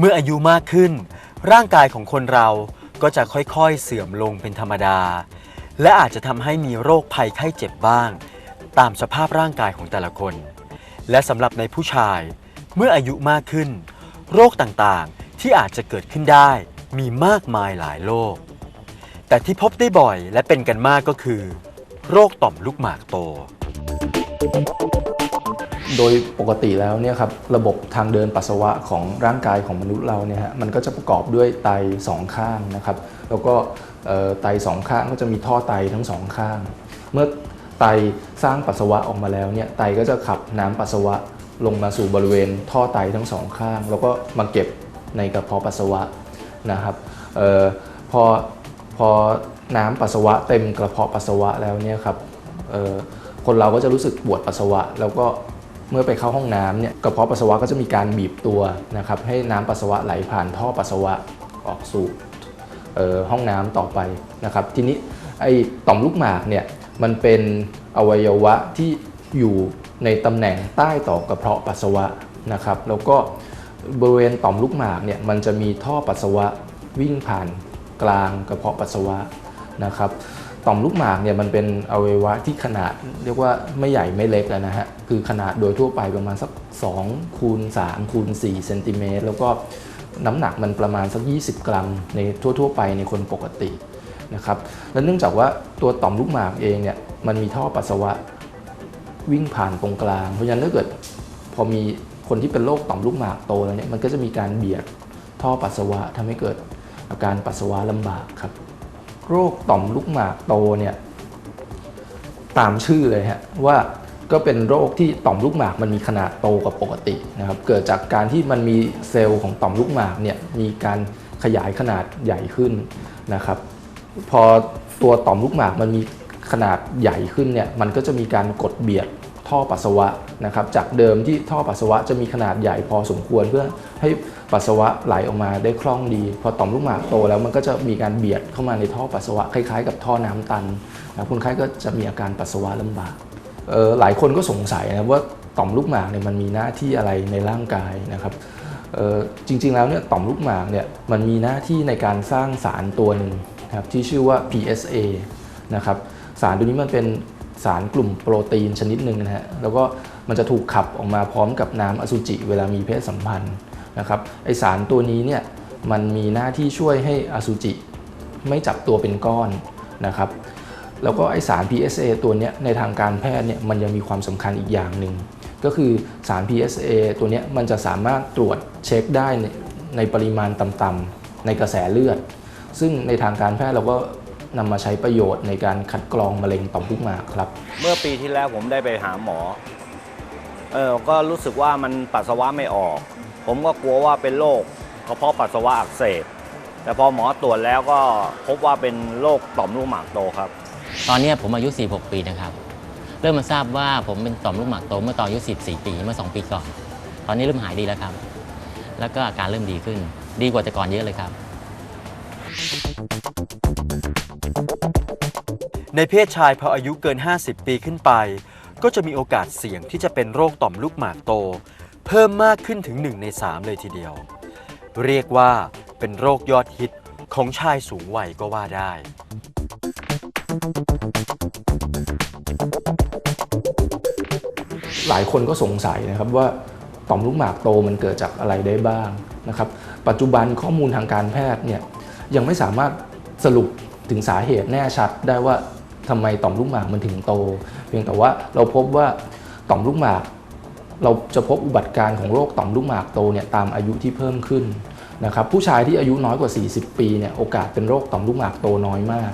เมื่ออายุมากขึ้น ร่างกายของคนเราก็จะค่อยๆเสื่อมลงเป็นธรรมดา และอาจจะทำให้มีโรคภัยไข้เจ็บบ้าง ตามสภาพร่างกายของแต่ละคน และสำหรับในผู้ชาย เมื่ออายุมากขึ้น โรคต่างๆที่อาจจะเกิดขึ้นได้มีมากมายหลายโรคแต่ที่พบได้บ่อยและเป็นกันมากก็คือ โรคต่อมลูกหมากโต โดยปกติแล้วเนี่ยครับระบบทางเดินปัสสาวะของร่างกายของมนุษย์เราเนี่ยฮะมันก็จะประกอบด้วยไตสองข้างนะครับ แล้วก็ไตสองข้างก็จะมีท่อไตทั้งสองข้าง เมื่อไตสร้างปัสสาวะออกมาแล้วเนี่ยไตก็จะขับน้ำปัสสาวะลงมาสู่บริเวณท่อไตทั้งสองข้าง แล้วก็มาเก็บในกระเพาะปัสสาวะนะครับออพอพอน้ำปัสสาวะเต็มกระเพาะปัสสาวะแล้วเนี่ยครับคนเราก็จะรู้สึกปวดปัสสาวะ แล้วก็ เมื่อไปเข้าห้องน้ำเนี่ยกระเพาะปัสสาวะก็จะมีการบีบตัวนะครับให้น้ำปัสสาวะไหลผ่านท่อปัสสาวะออกสู่ห้องน้ำต่อไปนะครับ ทีนี้ไอ้ต่อมลูกหมากเนี่ยมันเป็นอวัยวะที่อยู่ในตำแหน่งใต้ต่อกระเพาะปัสสาวะนะครับแล้วก็บริเวณต่อมลูกหมากเนี่ยมันจะมีท่อปัสสาวะวิ่งผ่านกลางกระเพาะปัสสาวะนะครับ ต่อมลูกหมากเนี่ยมันเป็นอวัยวะที่ขนาดเรียกว่าไม่ใหญ่ไม่เล็กแล้วนะฮะคือขนาดโดยทั่วไปประมาณสัก2คูณ3คูณ4เซนติเมตรแล้วก็น้ำหนักมันประมาณสัก 20 กรัม ในทั่ว ๆ ไปในคนปกตินะครับและเนื่องจากว่าตัวต่อมลูกหมากเองเนี่ยมันมีท่อปัสสาวะวิ่งผ่านตรงกลาง เพราะฉะนั้นถ้าเกิดพอมีคนที่เป็นโรคต่อมลูกหมากโตแล้วเนี่ยมันก็จะมีการเบียดท่อปัสสาวะทำให้เกิดอาการปัสสาวะลำบากครับ โรคต่อมลูกหมากโตเนี่ยตามชื่อเลยฮะว่าก็เป็นโรคที่ต่อมลูกหมากมันมีขนาดโตกว่าปกตินะครับเกิดจากการที่มันมีเซลล์ของต่อมลูกหมากเนี่ยมีการขยายขนาดใหญ่ขึ้นนะครับพอตัวต่อมลูกหมากมันมีขนาดใหญ่ขึ้นเนี่ยมันก็จะมีการกดเบียดท่อปัสสาวะนะครับจากเดิมที่ท่อปัสสาวะจะมีขนาดใหญ่พอสมควรเพื่อให้ ปัสสาวะไหลออกมาได้คล่องดี พอต่อมลูกหมากโตแล้วมันก็จะมีการเบียดเข้ามาในท่อปัสสาวะคล้ายๆ กับท่อน้ำตันนะคนไข้ก็จะมีอาการปัสสาวะลำบากหลายคนก็สงสัยนะว่าต่อมลูกหมากเนี่ยมันมีหน้าที่อะไรในร่างกายนะครับจริงๆแล้วเนี่ยต่อมลูกหมากเนี่ยมันมีหน้าที่ในการสร้างสารตัวหนึ่งนะครับที่ชื่อว่า PSA นะครับสารตัวนี้มันเป็นสารกลุ่มโปรตีนชนิดหนึ่งนะฮะแล้วก็มันจะถูกขับออกมาพร้อมกับน้ำอสุจิเวลามีเพศสัมพันธ์ นะครับไอสารตัวนี้เนี่ยมันมีหน้าที่ช่วยให้อสุจิไม่จับตัวเป็นก้อนนะครับแล้วก็ไอสาร PSA ตัวเนี้ยในทางการแพทย์เนี่ยมันยังมีความสำคัญอีกอย่างหนึ่งก็คือสาร PSA ตัวเนี้ยมันจะสามารถตรวจเช็คได้ในในปริมาณต่ำๆในกระแสเลือด ซึ่งในทางการแพทย์เราก็นำมาใช้ประโยชน์ในการคัดกรองมะเร็งต่อมลูกหมากครับ เมื่อปีที่แล้วผมได้ไปหาหมอเออก็รู้สึกว่ามันปัสสาวะไม่ออก ผมก็กลัวว่าเป็นโรคกระเพาะปัสสาวะอักเสบ แต่พอหมอตรวจแล้วก็พบว่าเป็นโรคต่อมลูกหมากโตครับ ตอนเนี้ยผมอายุ 46 ปีนะครับ เริ่มมาทราบว่าผมเป็นต่อมลูกหมากโตเมื่อตอนอายุ 14 ปีเมื่อ 2 ปีก่อน ตอนนี้เริ่มหายดีแล้วครับ แล้วก็อาการเริ่มดีขึ้น ดีกว่าแต่ก่อนเยอะเลยครับ ในเพศชายพออายุเกิน 50 ปีขึ้นไป ก็จะมีโอกาสเสี่ยงที่จะเป็นโรคต่อมลูกหมากโต เพิ่มมากขึ้นถึง 1 ใน 3 เลยทีเดียว เรียกว่าเป็นโรคยอดฮิตของชายสูงวัยก็ว่าได้ หลายคนก็สงสัยนะครับว่าต่อมลูกหมากโตมันเกิดจากอะไรได้บ้างนะครับปัจจุบันข้อมูลทางการแพทย์เนี่ยยังไม่สามารถสรุปถึงสาเหตุแน่ชัดได้ว่าทำไมต่อมลูกหมากมันถึงโต เพียงแต่ว่าเราพบว่าต่อมลูกหมาก เราจะพบอุบัติการของโรคต่อมลูกหมากโตเนี่ยตามอายุที่เพิ่มขึ้นนะครับผู้ชายที่อายุน้อยกว่า 40 ปีเนี่ยโอกาสเป็นโรคต่อมลูกหมากโตน้อยมาก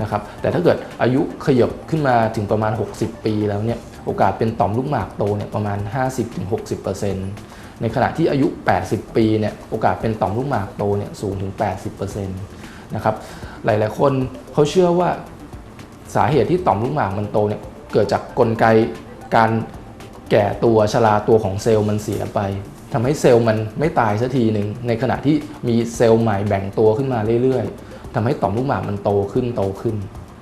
นะครับแต่ถ้าเกิดอายุขยับขึ้นมาถึงประมาณ 60 ปีแล้วเนี่ยโอกาสเป็นต่อมลูกหมากโตเนี่ยประมาณ 50-60%ในขณะที่อายุ 80 ปีเนี่ยโอกาสเป็นต่อมลูกหมากโตเนี่ยสูงถึง 80%นะครับหลาย ๆ คนเขาเชื่อว่าสาเหตุที่ต่อมลูกหมากมันโตเนี่ยเกิดจากกลไกการ แก่ตัวชราตัวของเซลล์มันเสียไปทำให้เซลล์มันไม่ตายสักทีหนึ่งในขณะที่มีเซลล์ใหม่แบ่งตัวขึ้นมาเรื่อยๆทำให้ต่อมลูกหมากมันโตขึ้นโตขึ้น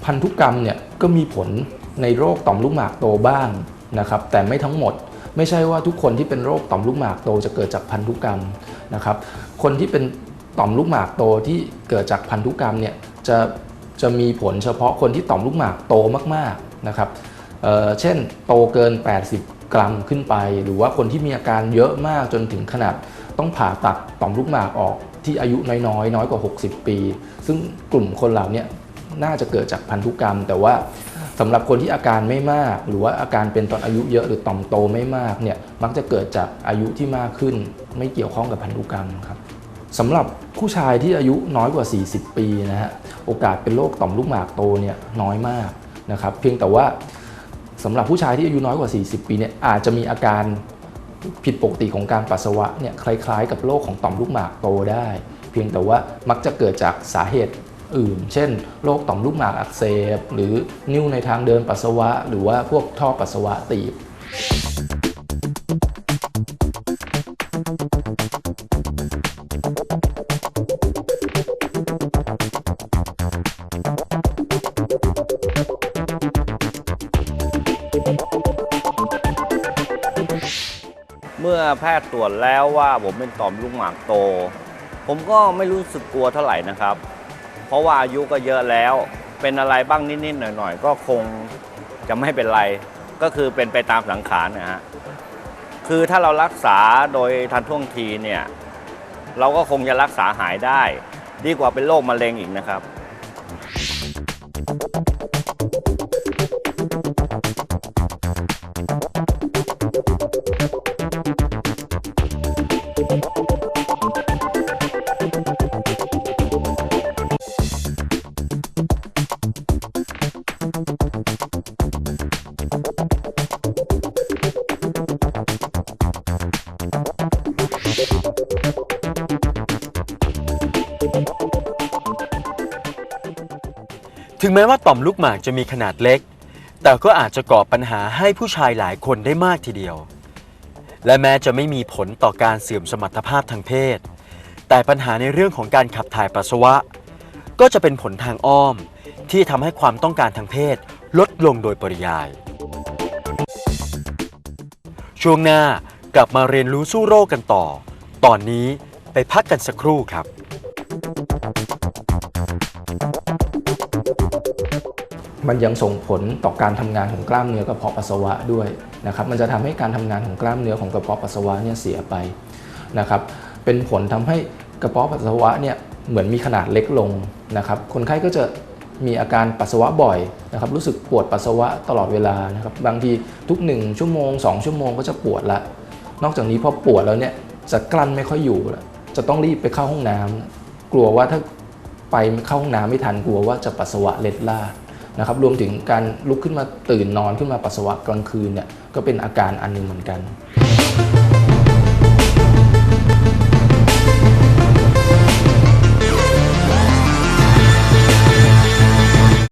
พันธุกรรมเนี่ยก็มีผลในโรคต่อมลูกหมากโตบ้างนะครับแต่ไม่ทั้งหมดไม่ใช่ว่าทุกคนที่เป็นโรคต่อมลูกหมากโตจะเกิดจากพันธุกรรมนะครับคนที่เป็นต่อมลูกหมากโตที่เกิดจากพันธุกรรมเนี่ยจะจะมีผลเฉพาะคนที่ต่อมลูกหมากโตมากๆนะครับเเช่นโตเกิน 80 กรัมขึ้นไป หรือว่าคนที่มีอาการเยอะมากจนถึงขนาดต้องผ่าตัดต่อมลูกหมากออกที่อายุน้อยๆ น้อยกว่า 60 ปี ซึ่งกลุ่มคนเหล่าเนี้น่าจะเกิดจากพันธุกรรม แต่ว่าสำหรับคนที่อาการไม่มาก หรือว่าอาการเป็นตอนอายุเยอะหรือต่อมโตไม่มากเนี่ยมักจะเกิดจากอายุที่มากขึ้น ไม่เกี่ยวข้องกับพันธุกรรมครับสำหรับผู้ชายที่อายุน้อยกว่า 40 ปีนะฮะโอกาสเป็นโรคต่อมลูกหมากโตเนี่ยน้อยมากนะครับเพียงแต่ว่า สำหรับผู้ชายที่อายุน้อยกว่า 40 ปีเนี่ยอาจจะมีอาการผิดปกติของการปัสสาวะเนี่ยคล้ายๆ กับโรคของต่อมลูกหมากโตได้ เพียงแต่ว่ามักจะเกิดจากสาเหตุอื่น เช่นโรคต่อมลูกหมากอักเสบ หรือนิ่วในทางเดินปัสสาวะ หรือว่าพวกท่อปัสสาวะตีบ เมื่อแพทย์ตรวจแล้วว่าผมเป็นต่อมลูกหมากโต ผมก็ไม่รู้สึกกลัวเท่าไหร่นะครับ เพราะว่าอายุก็เยอะแล้ว เป็นอะไรบ้างนิดๆหน่อยๆ ก็คงจะไม่เป็นไรก็คือเป็นไปตามสังขารนะฮะคือถ้าเรารักษาโดยทันท่วงทีเนี่ยเราก็คงจะรักษาหายได้ ดีกว่าเป็นโรคมะเร็งอีกนะครับ ถึงแม้ว่าต่อมลูกหมากจะมีขนาดเล็ก แต่ก็อาจจะก่อปัญหาให้ผู้ชายหลายคนได้มากทีเดียว และแม้จะไม่มีผลต่อการเสื่อมสมรรถภาพทางเพศ แต่ปัญหาในเรื่องของการขับถ่ายปัสสาวะ ก็จะเป็นผลทางอ้อมที่ทำให้ความต้องการทางเพศลดลงโดยปริยาย ช่วงหน้ากลับมาเรียนรู้สู้โรคกันต่อ ตอนนี้ไปพักกันสักครู่ครับ มันยังส่งผลต่อการทำงานของกล้ามเนื้อกระเพาะปัสสาวะด้วยนะครับ มันจะทำให้การทำงานของกล้ามเนื้อของกระเพาะปัสสาวะเนี่ยเสียไปนะครับ เป็นผลทำให้กระเพาะปัสสาวะเนี่ยเหมือนมีขนาดเล็กลงนะครับ คนไข้ก็จะมีอาการปัสสาวะบ่อยนะครับรู้สึกปวดปัสสาวะตลอดเวลานะครับบางทีทุก 1 ชั่วโมง 2 ชั่วโมงก็จะปวดละนอกจากนี้พอปวดแล้วเนี่ย จะกลั้นไม่ค่อยอยู่ละจะต้องรีบไปเข้าห้องน้ำกลัวว่าถ้าไปเข้าห้องน้ำไม่ทันกลัวว่าจะปัสสาวะเล็ดลาดนะครับรวมถึงการลุกขึ้นมาตื่นนอนขึ้นมาปัสสาวะกลางคืนเนี่ยก็เป็นอาการอันหนึงเหมือนกัน